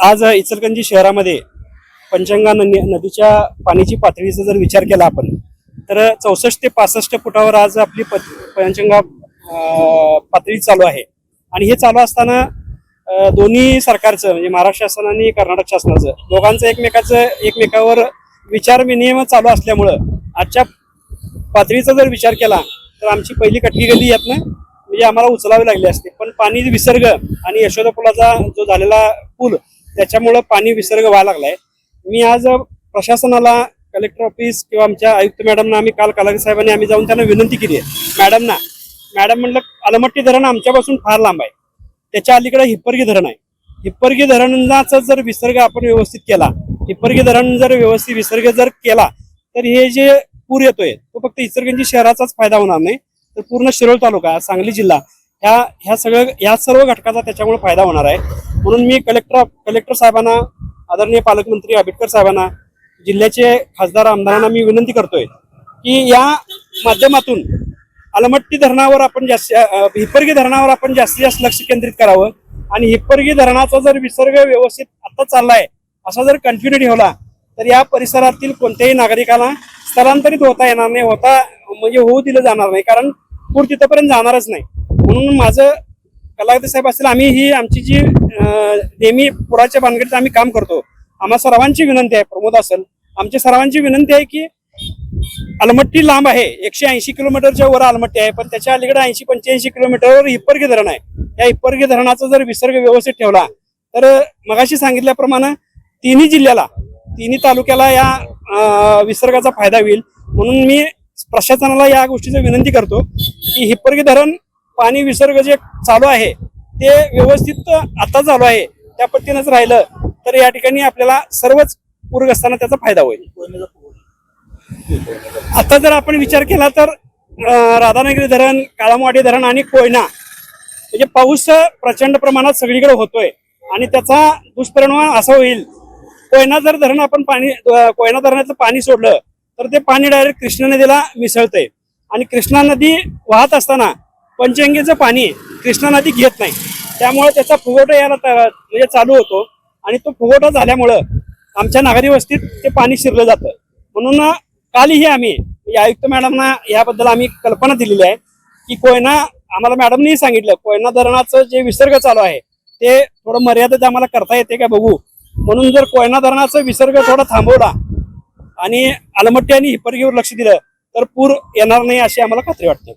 आज इचलकंजी शहरामध्ये पंचंगा नदी नदीच्या पाण्याची पातळीचा जर विचार केला आपण तर चौसष्ट ते पासष्ट फुटावर आज आपली पंचंगा पातळी चालू आहे. आणि हे चालू असताना दोन्ही सरकारचं म्हणजे महाराष्ट्र शासन आणि कर्नाटक शासनाचं दोघांचं एकमेकाचं एकमेकावर विचार विनिमय चालू असल्यामुळं आजच्या पातळीचा जर विचार केला तर आमची पहिली कटकी गली यातनं म्हणजे आम्हाला उचलावी लागली असते. पण पाणी विसर्ग आणि यशोदा पुलाचा जो झालेला पूल त्याच्यामुळं पाणी विसर्ग व्हायला लागलाय. मी आज प्रशासनाला कलेक्टर ऑफिस किंवा आमच्या आयुक्त मॅडमना आम्ही काल कलाकार साहेबांनी आम्ही जाऊन त्यांना विनंती केली आहे. मॅडमना मॅडम म्हणलं अलमट्टी धरण आमच्यापासून फार लांब आहे. त्याच्या अलीकडे हिप्परगी धरण आहे. हिप्परगी धरणाचा जर विसर्ग आपण व्यवस्थित केला हिप्परगी धरण जर व्यवस्थित विसर्ग जर केला तर हे जे पूर येतोय तो फक्त इचरगंजी शहराचाच फायदा होणार नाही. तर पूर्ण शिरोळ तालुका सांगली जिल्हा ह्या ह्या सगळ्या ह्या सर्व घटकाचा त्याच्यामुळे फायदा होणार आहे. म्हणून मी कलेक्टर कलेक्टर साहेबांना आदरणीय पालकमंत्री आंबेडकर साहेबांना जिल्ह्याचे खासदार आमदारांना मी विनंती करतोय की या माध्यमातून अलमट्टी धरणावर आपण जास्त हिपरगी हिप्परगी धरणावर आपण जास्तीत जास्त लक्ष केंद्रित करावं. आणि हिप्परगी धरणाचा जर विसर्ग व्यवस्थित आता चाललाय असा जर कंटिन्यू ठेवला तर या परिसरातील कोणत्याही नागरिकाला स्थलांतरित होता येणार नाही होता म्हणजे होऊ दिलं जाणार नाही कारण पूर तिथपर्यंत जाणारच नाही. म्हणून माझं कलावती साहेब असेल आम्ही ही आमची जी नेहमी पुराच्या भानगडीत आम्ही काम करतो आम्हा सर्वांची विनंती आहे प्रमोद असेल आमची सर्वांची विनंती आहे की अलमट्टी लांब आहे एकशे ऐंशी किलोमीटरच्या वर अलमट्टी आहे पण त्याच्या अलीकडे ऐंशी पंच्याऐंशी किलोमीटरवर हिप्परगी धरण आहे. या हिप्परगी धरणाचा जर विसर्ग व्यवस्थित ठेवला तर मगाशी सांगितल्याप्रमाणे तिन्ही जिल्ह्याला तिन्ही तालुक्याला या विसर्गाचा फायदा होईल. म्हणून मी प्रशासनाला या गोष्टीची विनंती करतो की हिप्परगी धरण पाणी विसर्ग जे चालू आहे ते व्यवस्थित आता चालू आहे त्या पद्धतीनंच राहिलं तर या ठिकाणी आपल्याला सर्वच पूरग्रस्तांना त्याचा फायदा होईल. आता जर आपण विचार केला तर राधानगरी धरण काळामवाडी धरण आणि कोयना म्हणजे पाऊस प्रचंड प्रमाणात सगळीकडे होतोय आणि त्याचा दुष्परिणाम असा होईल कोयना जर धरण आपण पाणी कोयना धरणाचं पाणी सोडलं तर ते पाणी डायरेक्ट कृष्णा नदीला मिसळतंय. आणि कृष्णा नदी वाहत असताना पंचगंगेचं पाणी कृष्णा नदी घेत नाही. त्यामुळे त्याचा फुगवटा यायला म्हणजे चालू होतो. आणि तो फुगवटा झाल्यामुळं आमच्या नागरी वस्तीत ते पाणी शिरलं जातं. म्हणून कालही आम्ही म्हणजे आयुक्त मॅडमना याबद्दल आम्ही कल्पना दिलेली आहे की कोयना आम्हाला मॅडमनेही सांगितलं कोयना धरणाचं जे विसर्ग चालू आहे ते थोडं मर्यादित आम्हाला करता येते का बघू? म्हणून जर कोयना धरणाचा विसर्ग थोडा थांबवला आणि आलमट्टी आणि हिपरगीवर लक्ष दिलं तर पूर येणार नाही अशी आम्हाला खात्री वाटते.